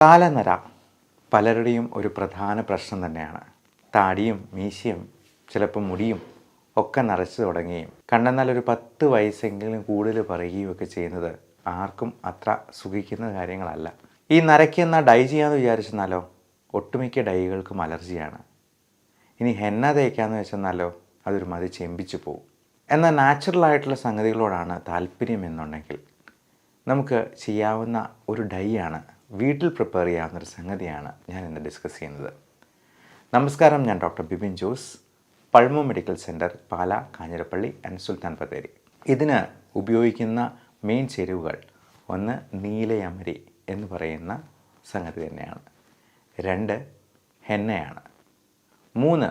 കാലനര പലരുടെയും ഒരു പ്രധാന പ്രശ്നം തന്നെയാണ്. താടിയും മീശയും ചിലപ്പോൾ മുടിയും ഒക്കെ നിറച്ചു തുടങ്ങുകയും കണ്ടെന്നാൽ ഒരു പത്ത് വയസ്സെങ്കിലും കൂടുതൽ പറയുകയും ഒക്കെ ചെയ്യുന്നത് ആർക്കും അത്ര സുഖിക്കുന്ന കാര്യങ്ങളല്ല. ഈ നരയ്ക്കെന്നാൽ ഡൈ ചെയ്യാമെന്ന് വിചാരിച്ചെന്നാലോ? ഒട്ടുമിക്ക ഡൈകൾക്കും അലർജിയാണ്. ഇനി ഹെന്ന തേക്കാന്ന് വെച്ചെന്നാലോ? അതൊരു മതി ചെമ്പിച്ചു പോകും എന്നാൽ നാച്ചുറൽ ആയിട്ടുള്ള സംഗതികളോടാണ് താല്പര്യം എന്നുണ്ടെങ്കിൽ നമുക്ക് ചെയ്യാവുന്ന ഒരു ഡൈ ആണ് വീട്ടിൽ പ്രിപ്പയർ ചെയ്യാവുന്നൊരു സംഗതിയാണ് ഞാൻ ഇന്ന് ഡിസ്കസ് ചെയ്യുന്നത്. നമസ്കാരം ഞാൻ doctor Bipin Jose. Pulmo medical centre Pala Kanjirappally and Sultan Bathery. ഇതിന് ഉപയോഗിക്കുന്ന മെയിൻ ചേരുവകൾ ഒന്ന് നീലയമരി എന്ന് പറയുന്ന സംഗതി തന്നെയാണ്. രണ്ട് ഹെന്നയാണ്. മൂന്ന്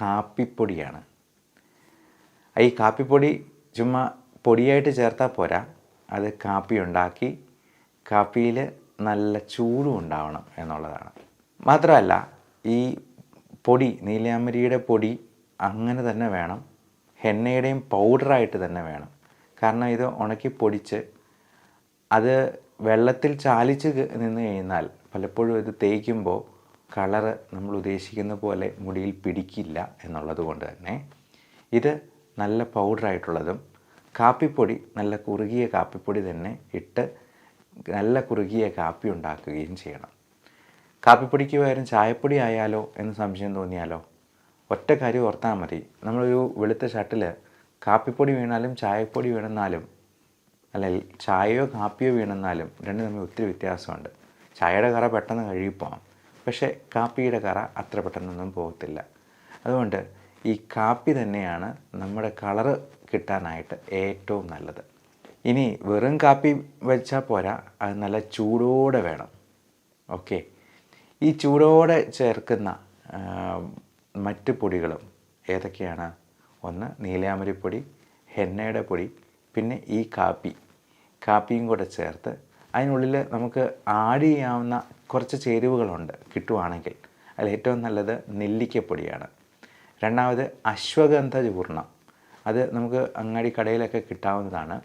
കാപ്പിപ്പൊടിയാണ്. ഈ കാപ്പിപ്പൊടി ചുമ്മാ പൊടിയായിട്ട് ചേർത്താൽ പോരാ. അത് കാപ്പി ഉണ്ടാക്കി കാപ്പിയിൽ നല്ല ചൂടും ഉണ്ടാവണം എന്നുള്ളതാണ്. മാത്രമല്ല ഈ പൊടി നീലാമരിയുടെ പൊടി അങ്ങനെ തന്നെ വേണം. ഹെന്നയുടെയും പൗഡറായിട്ട് തന്നെ വേണം. കാരണം ഇത് ഉണക്കി പൊടിച്ച് അത് വെള്ളത്തിൽ ചാലിച്ച് നിന്ന് കഴിഞ്ഞാൽ പലപ്പോഴും ഇത് തേക്കുമ്പോൾ കളറ് നമ്മൾ ഉദ്ദേശിക്കുന്ന പോലെ മുടിയിൽ പിടിക്കില്ല എന്നുള്ളത് കൊണ്ട് തന്നെ ഇത് നല്ല പൗഡറായിട്ടുള്ളതും കാപ്പിപ്പൊടി നല്ല കുറുകിയ കാപ്പിപ്പൊടി തന്നെ ഇട്ട് നല്ല കുറുകിയ കാപ്പി ഉണ്ടാക്കുകയും ചെയ്യണം. കാപ്പിപ്പൊടിക്ക് പകരം ചായപ്പൊടി ആയാലോ എന്ന് സംശയം തോന്നിയാലോ? ഒറ്റ കാര്യം ഓർത്താൽ മതി. നമ്മളൊരു വെളുത്ത ഷട്ടിൽ കാപ്പിപ്പൊടി വീണാലും ചായപ്പൊടി വീണെന്നാലും അല്ലെങ്കിൽ ചായയോ കാപ്പിയോ വീണെന്നാലും രണ്ടും തമ്മിൽ ഒത്തിരി വ്യത്യാസമുണ്ട്. ചായയുടെ കറ പെട്ടെന്ന് കഴുകിപ്പോവാം. പക്ഷേ കാപ്പിയുടെ കറ അത്ര പെട്ടെന്നൊന്നും പോകത്തില്ല. അതുകൊണ്ട് ഈ കാപ്പി തന്നെയാണ് നമ്മുടെ കളറ് കിട്ടാനായിട്ട് ഏറ്റവും നല്ലത്. ഇനി വെറും കാപ്പി വെച്ചാൽ പോരാ. അത് നല്ല ചൂടോടെ വേണം. ഓക്കെ. ഈ ചൂടോടെ ചേർക്കുന്ന മറ്റ് പൊടികളും ഏതൊക്കെയാണ്? ഒന്ന് നീലാമരിപ്പൊടി ഹെന്നയുടെ പൊടി പിന്നെ ഈ കാപ്പി. കാപ്പിയും കൂടെ ചേർത്ത് അതിനുള്ളിൽ നമുക്ക് ആഡ് ചെയ്യാവുന്ന കുറച്ച് ചേരുവകളുണ്ട് കിട്ടുവാണെങ്കിൽ. അതിൽ ഏറ്റവും നല്ലത് നെല്ലിക്കപ്പൊടിയാണ്. രണ്ടാമത് അശ്വഗന്ധ ചൂർണം അത് നമുക്ക് അങ്ങാടി കടയിലൊക്കെ കിട്ടാവുന്നതാണ്.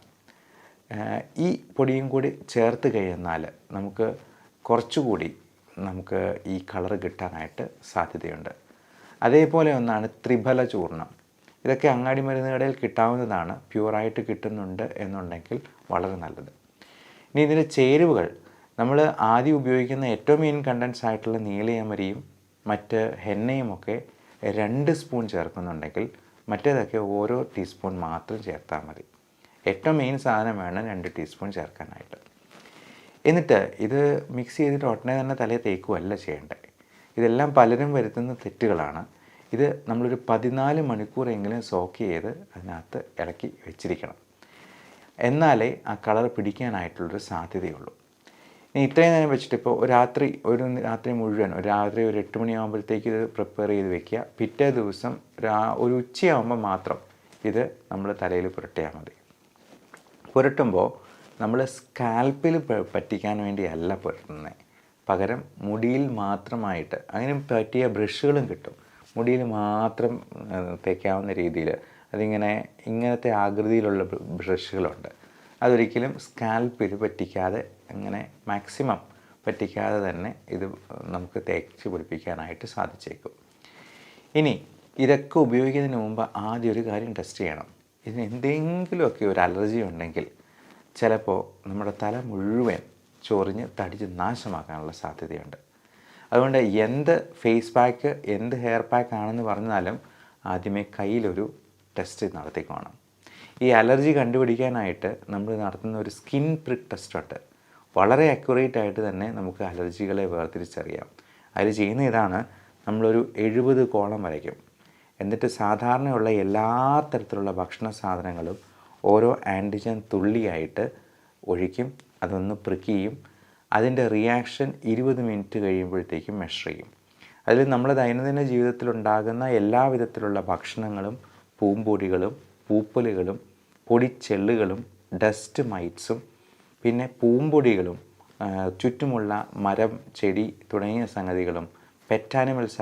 ഈ പൊടിയും കൂടി ചേർത്ത് കഴിഞ്ഞാൽ നമുക്ക് കുറച്ചുകൂടി നമുക്ക് ഈ കളർ കിട്ടാനായിട്ട് സാധ്യതയുണ്ട്. അതേപോലെ ഒന്നാണ് ത്രിഫല ചൂർണം ഇതൊക്കെ അങ്ങാടി മരുന്ന് കടയിൽ കിട്ടാവുന്നതാണ് പ്യുവറായിട്ട് കിട്ടുന്നുണ്ട് എന്നുണ്ടെങ്കിൽ വളരെ നല്ലത്. ഇനി ഇതിന്റെ ചേരുവകൾ. നമ്മൾ ആദ്യം ഉപയോഗിക്കുന്ന ഏറ്റവും മെയിൻ കണ്ടൻസ് ആയിട്ടുള്ള നീലയമരിയും മറ്റ് ഹെന്നയും ഒക്കെ രണ്ട് സ്പൂൺ ചേർക്കുന്നുണ്ടെങ്കിൽ മറ്റേതൊക്കെ ഓരോ ടീസ്പൂൺ മാത്രം ചേർത്താൽ മതി. ഏറ്റവും മെയിൻ സാധനം വേണം രണ്ട് ടീസ്പൂൺ ചേർക്കാനായിട്ട്. എന്നിട്ട് ഇത് മിക്സ് ചെയ്തിട്ട് ഉടനെ തന്നെ തലയിൽ തേക്കുകയല്ല ചെയ്യേണ്ടത് ഇതെല്ലാം പലരും വരുത്തുന്ന തെറ്റുകളാണ്. ഇത് നമ്മളൊരു പതിനാല് മണിക്കൂറെങ്കിലും സോക്ക് ചെയ്ത് അതിനകത്ത് ഇളക്കി വെച്ചിരിക്കണം. എന്നാലേ ആ കളർ പിടിക്കാനായിട്ടുള്ളൊരു സാധ്യതയുള്ളൂ. ഇനി ഇത്രയും നേരം വെച്ചിട്ട് ഇപ്പോൾ രാത്രി ഒരു രാത്രി മുഴുവൻ ഒരു രാത്രി ഒരു എട്ട് മണിയാകുമ്പോഴത്തേക്ക് ഇത് പ്രിപ്പയർ ചെയ്ത് വെക്കുക. പിറ്റേ ദിവസം ഒരു ഉച്ചയാകുമ്പോൾ മാത്രം ഇത് നമ്മൾ തലയിൽ പുരട്ടിയാൽ മതി. പുരട്ടുമ്പോൾ നമ്മൾ സ്കാൽപ്പിൽ പറ്റിക്കാൻ വേണ്ടിയല്ല പുരട്ടുന്നത് പകരം മുടിയിൽ മാത്രമായിട്ട് അങ്ങനെ പറ്റിയ ബ്രഷുകളും കിട്ടും. മുടിയിൽ മാത്രം തേക്കാവുന്ന രീതിയിൽ അതിങ്ങനെ ഇങ്ങനത്തെ ആകൃതിയിലുള്ള ബ്രഷുകളുണ്ട്. അതൊരിക്കലും സ്കാൽപ്പിൽ പറ്റിക്കാതെ അങ്ങനെ മാക്സിമം പറ്റിക്കാതെ തന്നെ ഇത് നമുക്ക് തേച്ച് പിടിപ്പിക്കാനായിട്ട് സാധിച്ചേക്കും. ഇനി ഇതൊക്കെ ഉപയോഗിക്കുന്നതിന് മുമ്പ് ആദ്യം ഒരു കാര്യം ടെസ്റ്റ് ചെയ്യണം. ഇതിന് എന്തെങ്കിലുമൊക്കെ ഒരു അലർജി ഉണ്ടെങ്കിൽ ചിലപ്പോൾ നമ്മുടെ തല മുഴുവൻ ചൊറിഞ്ഞ് തടിച്ച് നാശമാക്കാനുള്ള സാധ്യതയുണ്ട്. അതുകൊണ്ട് എന്ത് ഫേസ് പാക്ക് എന്ത് ഹെയർ പാക്ക് ആണെന്ന് പറഞ്ഞാലും ആദ്യമേ കയ്യിലൊരു ടെസ്റ്റ് നടത്തിക്കോണം. ഈ അലർജി കണ്ടുപിടിക്കാനായിട്ട് നമ്മൾ നടത്തുന്ന ഒരു സ്കിൻ പ്രിക് ടെസ്റ്റ് ഉണ്ട്. വളരെ അക്യുറേറ്റ് ആയിട്ട് തന്നെ നമുക്ക് അലർജികളെ വേർതിരിച്ചറിയാം. അതിൽ ചെയ്യുന്ന ഇതാണ് നമ്മളൊരു എഴുപത് കോളം വരയ്ക്കും. എന്നിട്ട് സാധാരണയുള്ള എല്ലാ തരത്തിലുള്ള ഭക്ഷണ സാധനങ്ങളും ഓരോ ആന്റിജൻ തുള്ളിയായിട്ട് ഒഴിക്കും അതൊന്ന് പ്രിക്കുകയും അതിന്റെ റിയാക്ഷൻ ഇരുപത് മിനിറ്റ് കഴിയുമ്പോഴത്തേക്കും മെഷർ ചെയ്യും. അതിൽ നമ്മുടെ ദൈനംദിന ജീവിതത്തിലുണ്ടാകുന്ന എല്ലാ വിധത്തിലുള്ള ഭക്ഷണങ്ങളും പൂമ്പൊടികളും പൂപ്പലുകളും പൊടിച്ചെള്ളുകളും ഡസ്റ്റ് മൈറ്റ്സും പിന്നെ പൂമ്പൊടികളും ചുറ്റുമുള്ള മരം ചെടി തുടങ്ങിയ സംഗതികളും പെറ്റ് ആനിമൽസ്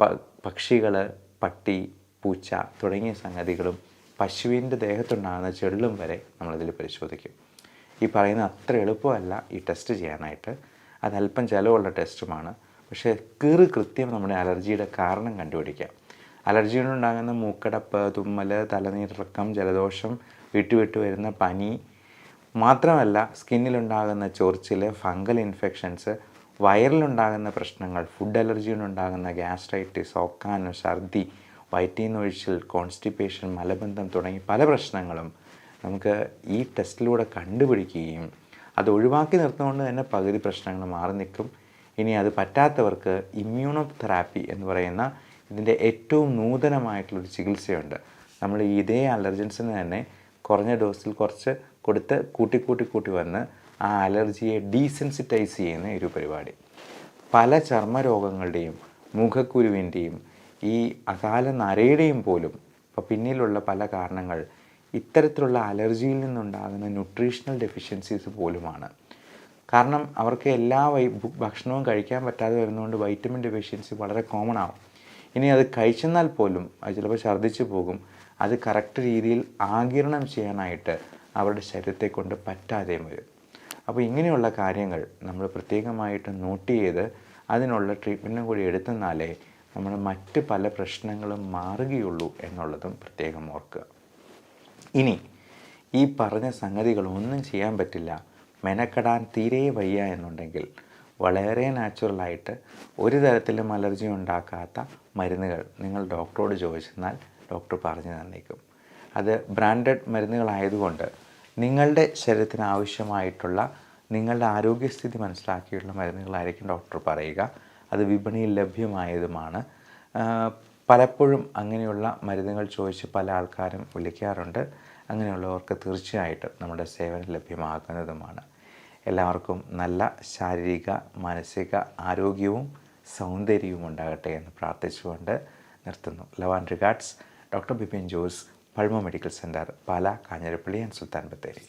ആയിട്ടുള്ള പക്ഷികൾ പട്ടി പൂച്ച തുടങ്ങിയ സംഗതികളും പശുവിന്റെ ദേഹത്തുണ്ടാകുന്ന ചെള്ളും വരെ നമ്മളതിൽ പരിശോധിക്കും. ഈ പറയുന്ന അത്ര എളുപ്പമല്ല ഈ ടെസ്റ്റ് ചെയ്യാനായിട്ട്. അതല്പം ചിലവുള്ള ടെസ്റ്റുമാണ്. പക്ഷേ കീറ് കൃത്യം നമ്മുടെ അലർജിയുടെ കാരണം കണ്ടുപിടിക്കാം. അലർജി കൊണ്ടുണ്ടാകുന്ന മൂക്കടപ്പ് തുമ്മൽ തലനീരിറക്കം ജലദോഷം വിട്ടുവിട്ട് വരുന്ന പനി മാത്രമല്ല സ്കിന്നിലുണ്ടാകുന്ന ചൊറിച്ചിൽ ഫംഗൽ ഇൻഫെക്ഷൻസ് വയറിലുണ്ടാകുന്ന പ്രശ്നങ്ങൾ ഫുഡ് അലർജി കൊണ്ടുണ്ടാകുന്ന ഗ്യാസ്ട്രൈറ്റിസ് ഒക്കാനോ ഛർദി വയറ്റീന്നൊഴിച്ചിൽ കോൺസ്റ്റിപ്പേഷൻ മലബന്ധം തുടങ്ങി പല പ്രശ്നങ്ങളും നമുക്ക് ഈ ടെസ്റ്റിലൂടെ കണ്ടുപിടിക്കുകയും അത് ഒഴിവാക്കി നിർത്തുകൊണ്ട് തന്നെ പകുതി പ്രശ്നങ്ങൾ മാറി നിൽക്കും. ഇനി അത് പറ്റാത്തവർക്ക് ഇമ്മ്യൂണോ തെറാപ്പി എന്ന് പറയുന്ന ഇതിന്റെ ഏറ്റവും നൂതനമായിട്ടുള്ളൊരു ചികിത്സയുണ്ട്. നമ്മൾ ഇതേ അലർജൻസിന് തന്നെ കുറഞ്ഞ ഡോസിൽ കുറച്ച് കൊടുത്ത് കൂട്ടി കൂട്ടി വന്ന് ആ അലർജിയെ ഡീസെൻസിറ്റൈസ് ചെയ്യുന്ന ഒരു പരിപാടി. പല ചർമ്മരോഗങ്ങളുടെയും മുഖക്കുരുവിന്റെയും ഈ അകാല നരയുടെയും പോലും ഇപ്പോൾ പിന്നിലുള്ള പല കാരണങ്ങൾ ഇത്തരത്തിലുള്ള അലർജിയിൽ നിന്നുണ്ടാകുന്ന ന്യൂട്രീഷണൽ ഡെഫിഷ്യൻസീസ് പോലുമാണ്. കാരണം അവർക്ക് എല്ലാ വൈ ഭക്ഷണവും കഴിക്കാൻ പറ്റാതെ വരുന്നതുകൊണ്ട് വൈറ്റമിൻ ഡെഫിഷ്യൻസി വളരെ കോമൺ ആവും ഇനി അത് കഴിച്ചെന്നാൽ പോലും അത് ചിലപ്പോൾ ഛർദ്ദിച്ചു പോകും. അത് കറക്റ്റ് രീതിയിൽ ആകിരണം ചെയ്യാനായിട്ട് അവരുടെ ശരീരത്തെ കൊണ്ട് പറ്റാതെയും വരും. അപ്പോൾ ഇങ്ങനെയുള്ള കാര്യങ്ങൾ നമ്മൾ പ്രത്യേകമായിട്ട് നോട്ട് ചെയ്ത് അതിനുള്ള ട്രീറ്റ്മെന്റും കൂടി എടുത്തെന്നാലേ നമ്മൾ മറ്റ് പല പ്രശ്നങ്ങളും മാറുകയുള്ളൂ എന്നുള്ളതും പ്രത്യേകം ഓർക്കുക. ഇനി ഈ പറഞ്ഞ സംഗതികൾ ഒന്നും ചെയ്യാൻ പറ്റില്ല. മെനക്കെടാൻ തീരെ വയ്യ എന്നുണ്ടെങ്കിൽ വളരെ നാച്ചുറലായിട്ട് ഒരു തരത്തിലും അലർജി ഉണ്ടാക്കാത്ത മരുന്നുകൾ നിങ്ങൾ ഡോക്ടറോട് ചോദിച്ചെന്നാൽ ഡോക്ടർ പറഞ്ഞു തന്നേക്കും. അത് ബ്രാൻഡഡ് മരുന്നുകളായതുകൊണ്ട് നിങ്ങളുടെ ശരീരത്തിന് ആവശ്യമായിട്ടുള്ള നിങ്ങളുടെ ആരോഗ്യസ്ഥിതി മനസ്സിലാക്കിയുള്ള മരുന്നുകളായിരിക്കും ഡോക്ടർ പറയുക. അത് വിപണിയിൽ ലഭ്യമായതുമാണ്. പലപ്പോഴും അങ്ങനെയുള്ള മരുന്നുകൾ ചോദിച്ച് പല ആൾക്കാരും വിളിക്കാറുണ്ട്. അങ്ങനെയുള്ളവർക്ക് തീർച്ചയായിട്ടും നമ്മുടെ സേവനം ലഭ്യമാകുന്നതുമാണ്. എല്ലാവർക്കും നല്ല ശാരീരിക മാനസിക ആരോഗ്യവും സൗന്ദര്യവും ഉണ്ടാകട്ടെ എന്ന് പ്രാർത്ഥിച്ചുകൊണ്ട് നിർത്തുന്നു. Love and regards doctor Bipin Jose Pulmo medical centre Pala Kanjirappally and Sultan Bathery